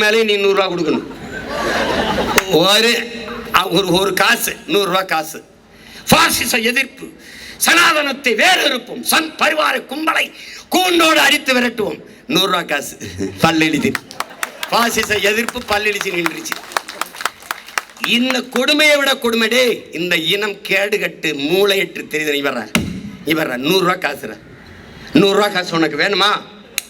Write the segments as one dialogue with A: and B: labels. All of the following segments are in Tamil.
A: மேலே நீ நூறுரூவா கொடுக்கணும். ஒரு ஒரு ஒரு காசு நூறுரூவா காசு. பாசிச எதிர்ப்பு சனாதனத்தை வேறு இருப்போம் சன் பரிவார கும்பலை கூண்டோடு அடித்து விரட்டுவோம். நூறுரூவா காசு. பல்லெழுதி. பாசிச எதிர்ப்பு பல்லெழுச்சி நின்றுச்சு. இந்த கொடுமையை விட கொடுமைடே இந்த இனம் கேடுகட்டு மூளையற்று தெரியுது. இவர இவர நூறுரூவா காசுற நூறுரூவா காசு உனக்கு வேணுமா?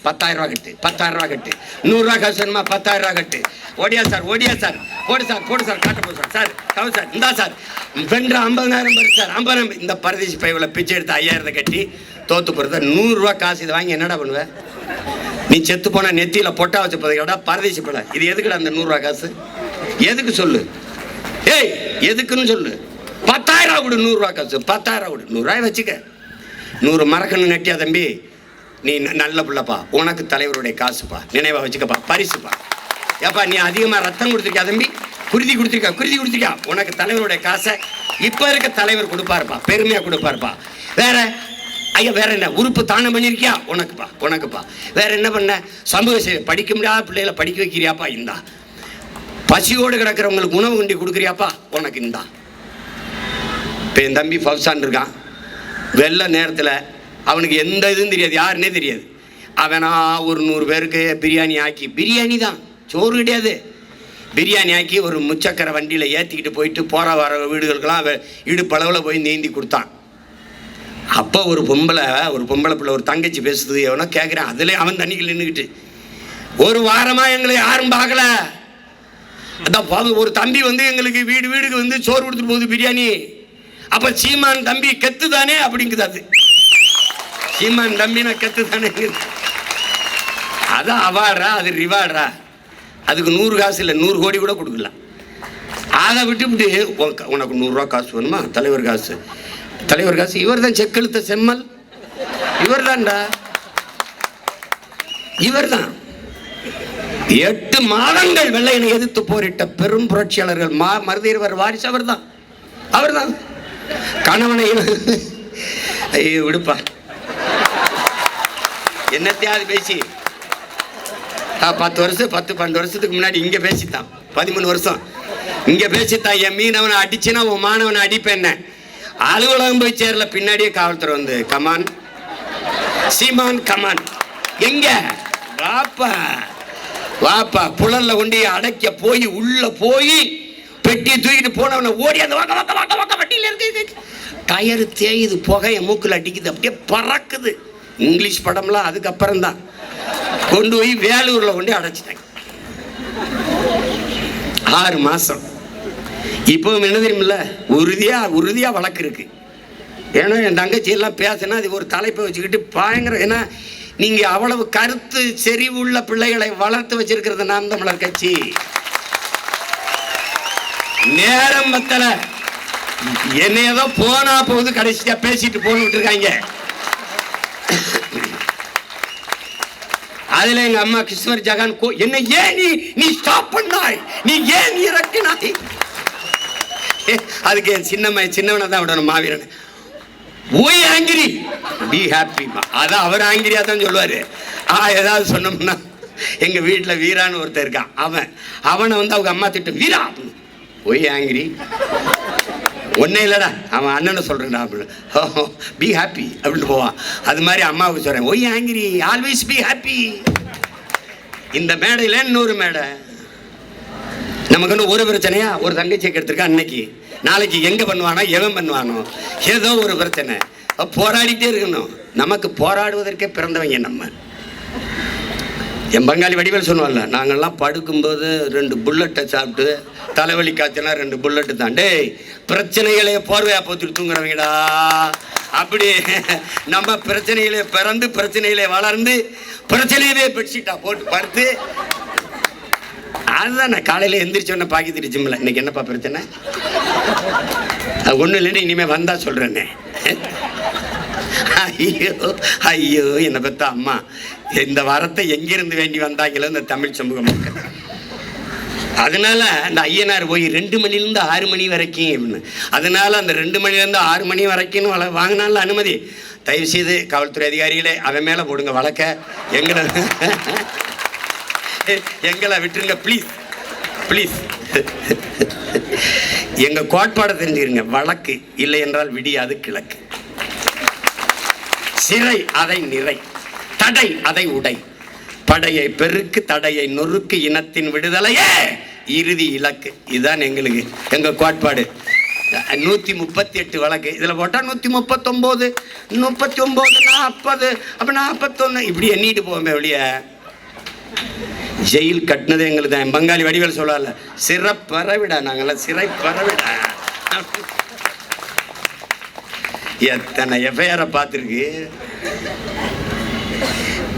A: பத்தாயிரம் ரூபா கட்டு பத்தாயிரம் ரூபா கட்டு நூறுரூவா காசு வேணுமா? பத்தாயிரம் ரூபா கட்டு ஓடியா சார் ஓடியா சார். போடு சார் போடு சார் காட்ட போடு சார். சார் கவு சார் இந்தா சார். வென்ற ஐம்பதாயிரம் பேர் சார் ஐம்பதாயிரம் இந்த பரதேசி பைவில் பிச்சை எடுத்து ஐயாயிரத்தை கட்டி தோத்து போகிறத நூறுரூவா காசு இதை வாங்கி என்னடா பண்ணுவேன் நீ செத்து போனால் நெத்தியில் பொட்டா வச்சு பதவியோட பரதேசி பழ இது எதுக்குடா அந்த நூறுரூவா காசு? எதுக்கு சொல்லு? ஏய் எதுக்குன்னு சொல்லு? பத்தாயிரம் ரூபா கொடு நூறுரூவா காசு. பத்தாயிரம் கொடு. நூறுரூவாய் வச்சுக்க. நூறு மரக்கண்ணு நட்டியா தம்பி? நீ ந- நல்ல பிள்ளைப்பா. உனக்கு தலைவருடைய காசுப்பா. நினைவா வச்சுக்கப்பா. பரிசுப்பா. ஏப்பா நீ அதிகமாக ரத்தம் கொடுத்துருக்கியா தம்பி? குருதி கொடுத்துருக்கா குருதி கொடுத்துருக்கியா? உனக்கு தலைவருடைய காசை இப்போ இருக்க தலைவர் கொடுப்பாருப்பா. பெருமையாக கொடுப்பாருப்பா. வேற ஐயா வேற என்ன? உறுப்பு தானம் பண்ணியிருக்கியா உனக்குப்பா உனக்குப்பா. வேற என்ன பண்ண? சமூக சேவை படிக்க முடியாத பிள்ளைகளை படிக்க வைக்கிறியாப்பா? இந்தா. பசியோடு கிடக்கிறவங்களுக்கு உணவு கொண்டு கொடுக்குறியாப்பா? உனக்கு இந்தா. இப்போ என் தம்பி ஃபவுசான் இருக்கான். வெள்ள நேரத்தில் அவனுக்கு எந்த இதுவும் தெரியாது யாருன்னே தெரியாது. அவனா ஒரு நூறு பேருக்கு பிரியாணி ஆக்கி பிரியாணி தான் சோறு கிடையாது. பிரியாணி ஆக்கி ஒரு முச்சக்கரை வண்டியில் ஏற்றிக்கிட்டு போயிட்டு போகிற வர வீடுகளுக்கெல்லாம் அவன் இடுப்பளவில் போய் நீந்தி கொடுத்தான். அப்போ ஒரு பொம்பளை ஒரு பொம்பளை பிள்ளை ஒரு தங்கச்சி பேசுது எவனோ கேட்குறேன் அதுலேயே அவன் தண்ணிக்கு நின்றுக்கிட்டு ஒரு வாரமாக எங்களை யாரும் பார்க்கல. அதான் ஒரு தம்பி வந்து எங்களுக்கு வீடு வீடுக்கு வந்து சோறு கொடுத்துட்டு போகுது பிரியாணி. அப்போ சீமான் தம்பி கெத்து தானே அப்படிங்குது அது. சீமான் நம்பின கெத்து தானே அதான் அவார்டா அது ரிவார்டா அதுக்கு நூறு காசு இல்லை நூறு கோடி கூட கொடுக்கலாம். அதை விட்டுவிட்டு உனக்கு- உனக்கு நூறுரூவா காசு வேணுமா? தலைவர் காசு. தலைவர் காசு இவர் தான் செக்கெழுத்த செம்மல். இவர் தான்டா இவர் தான் எட்டு மாதங்கள் வெள்ளையனை எதிர்த்து போரிட்ட பெரும் புரட்சியாளர்கள் மா மருதீரவர் வாரிசு அவர்தான். அவர்தான். கணவனை ஐயோ விடுப்பா. என்னத்தையாவது பேசி. ஆ, பத்து வருஷம் பத்து பன்னெண்டு வருஷத்துக்கு முன்னாடி இங்கே பேசித்தான். பதிமூணு வருஷம். இங்கே பேசித்தான் என் மீனவனை அடிச்சுன்னா உன் மாணவனை அடிப்பேன் என்ன? அலுவலகம் போய் சேரல பின்னாடியே காவல்துறை வந்து கமான் சீமான் கமான் எங்க? வாப்பா. வாப்பா புலல்ல கொண்டு அடைக்க போய் உள்ள போய் பெட்டி தூக்கிட்டு போனவனை ஓடி அந்த வாக்க வாக்க வாக்க வாக்க வண்டியில் இருக்கு. டயரு தேயுது புகைய மூக்கில் அடிக்குது அப்படியே பறக்குது. இங்கிலீஷ் படம்லாம் அதுக்கப்புறம் தான் கொண்டு போய் வேலூரில் கொண்டு அடைச்சிட்டாங்க ஆறு மாதம் இப்போ என்ன தெரியுமில்ல? உறுதியாக உறுதியாக வழக்கு இருக்கு. ஏன்னா என் தங்கச்சி எல்லாம் பேசினா அது ஒரு தலைப்பை வச்சுக்கிட்டு பயங்கர ஏன்னா நீங்கள் அவ்வளவு கருத்து செறிவுள்ள பிள்ளைகளை வளர்த்து வச்சிருக்கிறது நாம் தமிழர் கட்சி. நேரம் பத்தலை. என்ன ஏதோ போனா போகுது கடைசியாக பேசிட்டு போன்னு விட்டுருக்காங்க. அதுல எங்க அம்மா கிருஷ்ணர் ஜகான் கோ என்ன ஏன் நீ நீ ஸ்டாப் பண்ணாய்? நீ ஏன் இறக்கினாய் அதுக்கு என் சின்னம்மா சின்னவனை தான் விடணும் மாவீரன். ஓய் ஆங்கிரி. பி ஹாப்பி அதான் அவர் ஆங்கிரியா தான் சொல்லுவாரு. ஆ ஏதாவது சொன்னோம்னா எங்க வீட்டுல வீரான்னு ஒருத்தன் இருக்கான். அவன் அவனை வந்து அவங்க அம்மா திட்டம் வீரா. Y angry. ஒன்றே இல்லைடா. அவன் அண்ணனை சொல்றேன்டா அப்படின்னு. பி ஹாப்பி அப்படின்னு போவான். அது மாதிரி அம்மாவுக்கு சொல்கிறேன் why angry always be happy இந்த மேடையில் இன்னொரு மேடை. நமக்கு ஒரு பிரச்சனையா? ஒரு தங்கச்சியை கெடுத்திருக்கா அன்னைக்கு. நாளைக்கு எங்கே பண்ணுவானோ எவன் பண்ணுவானோ? ஏதோ ஒரு பிரச்சனை. போராடிட்டே இருக்கணும். நமக்கு போராடுவதற்கே பிறந்தவங்க நம்ம. என் பங்காளி வடிவேல் சொல்லுவாங்கல்ல நாங்கள்லாம் படுக்கும்போது ரெண்டு புல்லட்டை சாப்பிட்டு தலைவலி காய்ச்சனா ரெண்டு புல்லட்டு தான். டேய் பிரச்சனைகளை போர்வையாக போத்துட்டு தூங்குறவங்கடா. அப்படி நம்ம பிரச்சனையிலே பிறந்து பிரச்சனையிலே வளர்ந்து பிரச்சனையிலே பெட்ஷீட்டா போட்டு பார்த்து அதுதான் நான் காலையில் எந்திரிச்சோன்னே பாக்கி திரிச்சுமில்ல இன்னைக்கு என்னப்பா பிரச்சனை? அது ஒன்றும் இல்லைன்னு இனிமேல் வந்தால் சொல்கிறேன்னே ஐயோ ஐயோ என்னை பத்த அம்மா. இந்த வரத்தை எங்கிருந்து வேண்டி வந்தாங்களோ இந்த தமிழ் சமூக மக்கள். அதனால அந்த ஐயனார் போய் ரெண்டு மணிலேருந்து ஆறு மணி வரைக்கும் அப்படின்னு. அதனால அந்த ரெண்டு மணிலேருந்து ஆறு மணி வரைக்கும் வள வாங்கினால அனுமதி. தயவு செய்து காவல்துறை அதிகாரிகளே அவன் மேலே போடுங்க வழக்க. எங்களை எங்களை விட்டுருங்க ப்ளீஸ் ப்ளீஸ் எங்க கோட்பாடை தெரிஞ்சுக்கிறீங்க வழக்கு இல்லை என்றால் விடியாது கிழக்கு. சிறை அதை நிறை தடை அதை உடை. படையை பெருக்கு தடையை நொறுக்கு இனத்தின் விடுதலையே. இறுதி இலக்கு. இதுதான் எங்களுக்கு எங்க கோட்பாடு. நூத்தி முப்பத்தி எட்டு வழக்கு. இதுல போட்டா நூத்தி முப்பத்தொன்பது முப்பத்தி ஒன்பது நாற்பது அப்ப நாற்பத்தொன்னு இப்படி எண்ணிட்டு போவோமே வெளிய ஜெயில் கட்டினது எங்களுக்கு தான். பங்காளி வடிவேல் சொல்லல சிறை பரவிடா நாங்களாம் சிறை பறவிடா எத்தனை எஃப்ஐஆரை பார்த்துருக்கு?